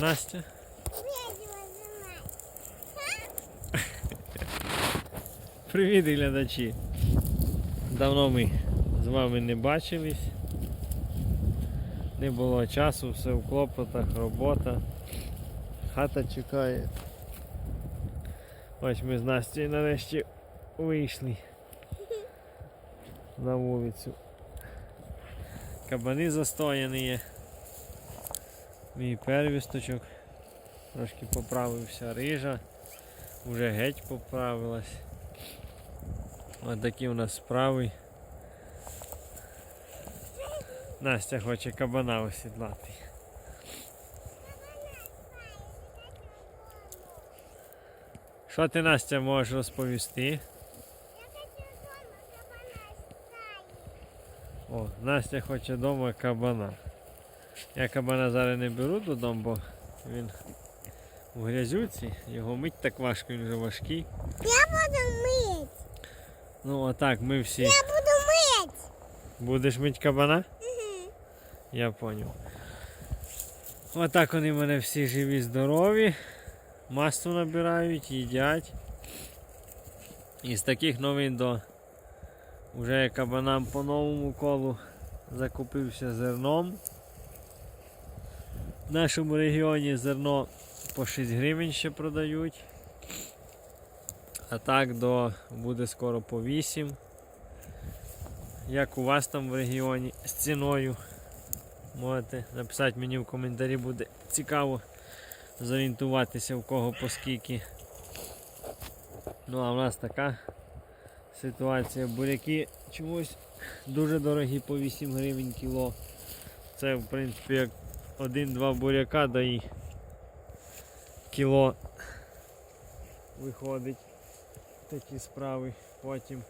Настя. Привіт, глядачі. Давно ми з вами не бачились. Не було часу, все в клопотах, робота. Хата чекає. Ось ми з Настю нарешті вийшли на вулицю. Кабани застояні є. Мій первісточок. Трошки поправився рижа. Уже геть поправилась. Ось такі у нас справи. Настя хоче кабана осідлати. Що ти Настя можеш розповісти? О, Настя хоче вдома кабана. Я кабана зараз не беру додому, бо він у грязюці, його мить так важко, він вже важкий. Я буду мыть. Ну отак ми всі. Я буду мыть. Будеш мить кабана? Я поняв. Отак вони в мене всі живі, здорові. Масло набирають, їдять. І з таких новин до вже кабанам по новому колу закупився зерном. В нашому регіоні зерно по 6 гривень ще продають. А так до буде скоро по 8. Як у вас там в регіоні з ціною? Можете написати мені в коментарі, буде цікаво зорієнтуватися в кого по скільки. Ну а в нас така ситуація. Буряки чомусь дуже дорогі по 8 гривень кіло. Це в принципі як один-два буряка да і кіло виходить такі справи. Потім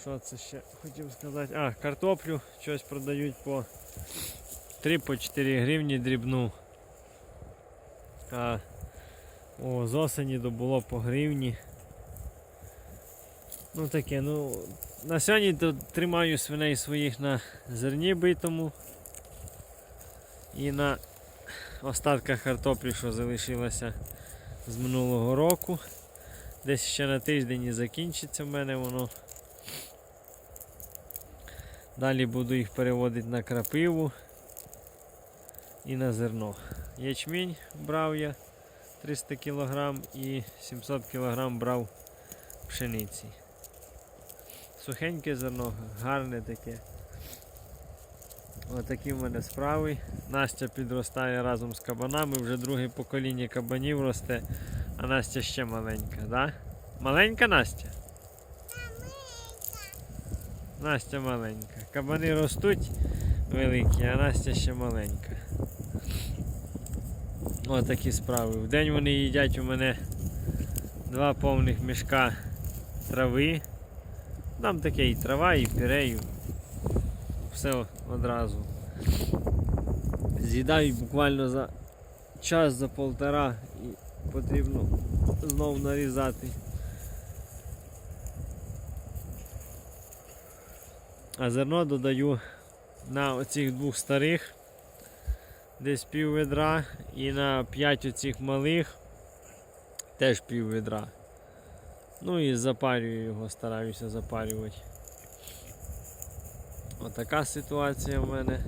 що це ще хотів сказати? А, картоплю щось продають по 3-4 гривні дрібну. А о, з осені добуло по гривні. Ну таке, ну на сьогодні тримаю свиней своїх на зерні битому і на остатках картоплі, що залишилося з минулого року. Десь ще на тиждень і закінчиться в мене воно. Далі буду їх переводити на крапиву і на зерно. Ячмінь брав я 300 кг і 700 кг брав пшениці. Сухеньке зерно, гарне таке. Отакі в мене справи. Настя підростає разом з кабанами, вже друге покоління кабанів росте, а Настя ще маленька, да? Маленька Настя? Настя маленька. Кабани ростуть великі, а Настя ще маленька. Ось такі справи. В день вони їдять у мене два повних мішка трави. Там таке і трава, і пірею. Все одразу. З'їдають буквально за час, за полтора і потрібно знов нарізати. А зерно додаю на оцих двох старих десь пів ведра і на 5 оцих малих теж пів ведра. Ну і запарюю його, стараюся запарювати. Отака ситуація в мене.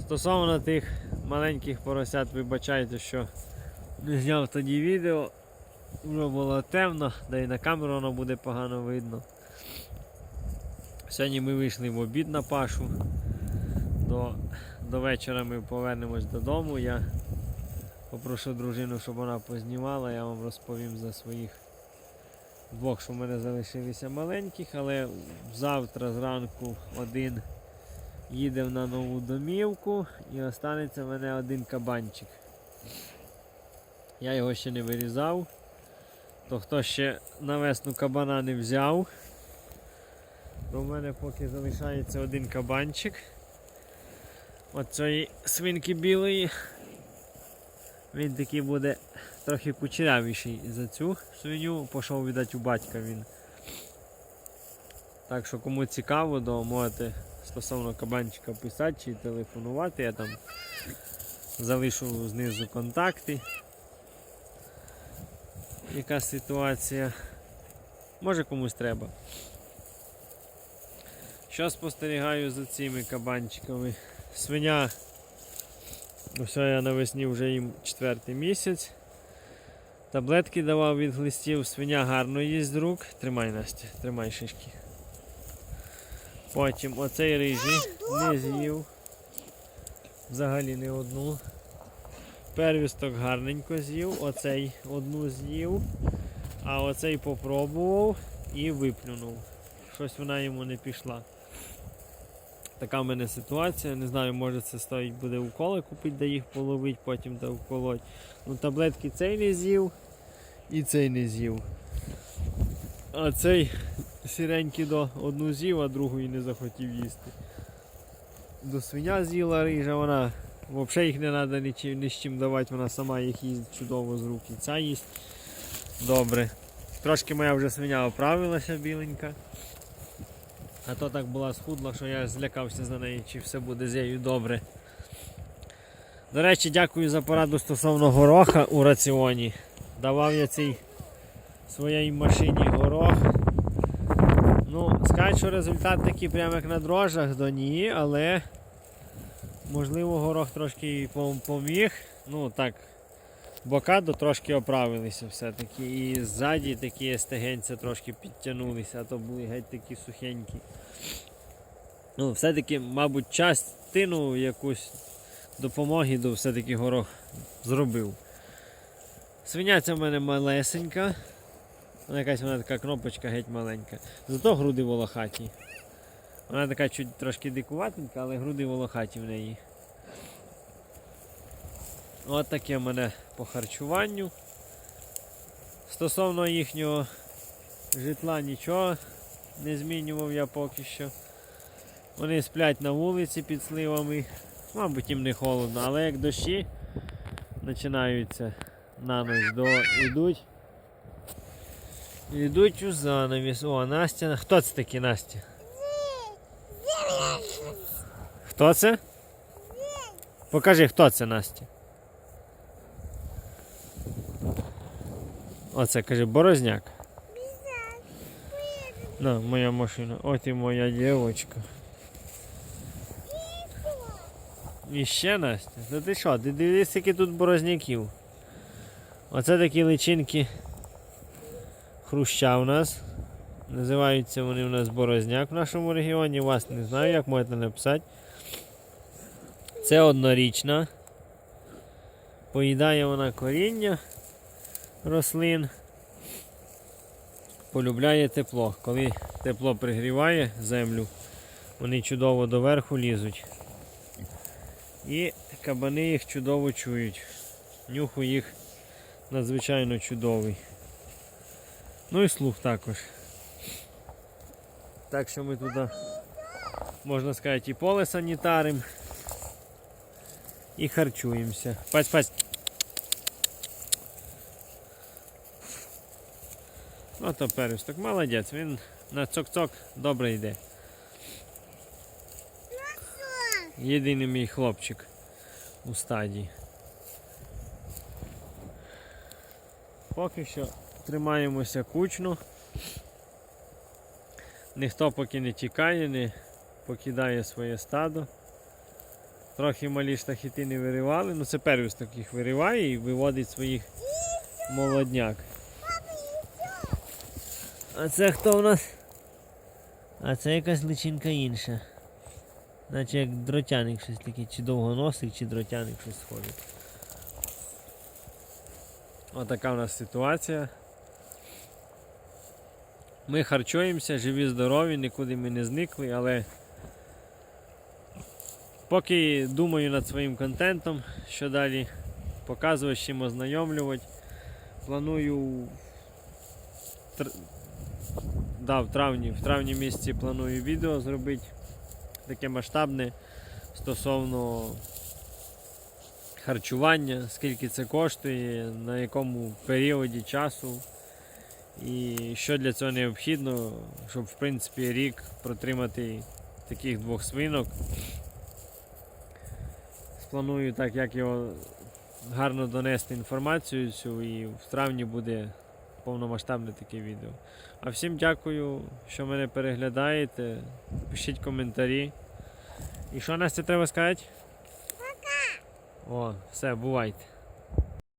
Стосовно тих маленьких поросят, вибачайте, що не зняв тоді відео. Вже було темно, да і на камеру воно буде погано видно. Сьогодні ми вийшли в обід на пашу. До, до вечора ми повернемось додому. Я попрошу дружину, щоб вона познімала, я вам розповім за своїх двох, що в мене залишилися маленьких, але завтра зранку один їде на нову домівку і останеться в мене один кабанчик. Я його ще не вирізав. То хто ще на весну кабана не взяв, то в мене поки залишається один кабанчик. От свинки білої. Він такий буде трохи кучерявіший за цю свиню, пішов віддати у батька він. Так що кому цікаво, то можете стосовно кабанчика писати чи телефонувати. Я там залишу знизу контакти. Яка ситуація? Може комусь треба. Що спостерігаю за цими кабанчиками? Свиня. Все, я навесні вже їм четвертий місяць. Таблетки давав від глистів, свиня гарно їсть з рук. Тримай, Настя, тримай шишки. Потім оцей рижий не з'їв. Взагалі не одну. Первісток гарненько з'їв, оцей одну з'їв, а оцей попробував і виплюнув. Щось вона йому не пішла. Така в мене ситуація. Не знаю, може це стоїть буде уколи купити, де їх половить, потім да вколоть. Ну, таблетки цей не з'їв і цей не з'їв. А цей сіренький до одну з'їв, а другу і не захотів їсти. До свиня з'їла рижа, вона взагалі їх не треба ні, ні з чим давати, вона сама їх їсть чудово з рук. Ця їсть добре. Трошки моя вже свиня оправилася біленька. А то так була схудла, що я злякався за неї, чи все буде з нею добре. До речі, дякую за пораду стосовно гороха у раціоні. Давав я цій своїй машині горох. Ну, скажуть, що результат такий прямо як на дрожжах, то ні, але можливо горох трошки поміг. Ну так, бока до трошки оправилися все-таки. І ззаді такі стегенця трошки підтягнулися, а то були геть такі сухенькі. Ну, все-таки, мабуть, частину якусь допомоги до все-таки горох зробив. Свиня ця в мене малесенька. Вона якась вона така кнопочка геть маленька. Зато груди волохаті. Вона така чуть трошки дикуватенька, але груди волохаті в неї. От таке в мене по харчуванню. Стосовно їхнього житла нічого не змінював я поки що. Вони сплять на вулиці під сливами. Мабуть, їм не холодно, але як дощі починаються на ніч до йдуть. Йдуть у занавіс. О, Настя. Хто це такий Настя? Хто це? Покажи, хто це Настя. Оце каже Борозняк. На, моя машина. От і моя дівчинка. І ще Настя. Та ти що? Ти дивись, скільки тут борозняків. Оце такі личинки хруща у нас. Називаються вони у нас борозняк в нашому регіоні. Вас не знаю, як можете написати. Це однорічна. Поїдає вона коріння рослин. Полюбляє тепло. Коли тепло пригріває землю, вони чудово доверху лізуть. І кабани їх чудово чують. Нюх у їх надзвичайно чудовий. Ну і слух також. Так що ми туди, можна сказати, і поле санітарим, і харчуємося. Паць, Ну то пересток, молодець, він на цок-цок добре йде. Єдиний мій хлопчик у стадії. Поки що тримаємося кучно. Ніхто поки не тікає, не покидає своє стадо. Трохи малі штахіти не виривали, ну це первісток їх вириває і виводить своїх молодняк. А це хто в нас? А це якась личинка інша. Наче як дротяник щось таке, чи довгоносик, чи дротяник щось схоже. Отака в нас ситуація. Ми харчуємося, живі, здорові, нікуди ми не зникли, але поки думаю над своїм контентом, що далі показувати, з чим ознайомлювати. Планую. Да, в травні, в травні місяці планую відео зробити таке масштабне стосовно харчування, скільки це коштує, на якому періоді часу і що для цього необхідно, щоб в принципі рік протримати таких двох свинок. спланую так, як його гарно донести інформацію цю, і в травні буде повномасштабне таке відео. А всім дякую, що мене переглядаєте. Пишіть коментарі. І що Настя треба сказати? Пока! О, все, бувайте.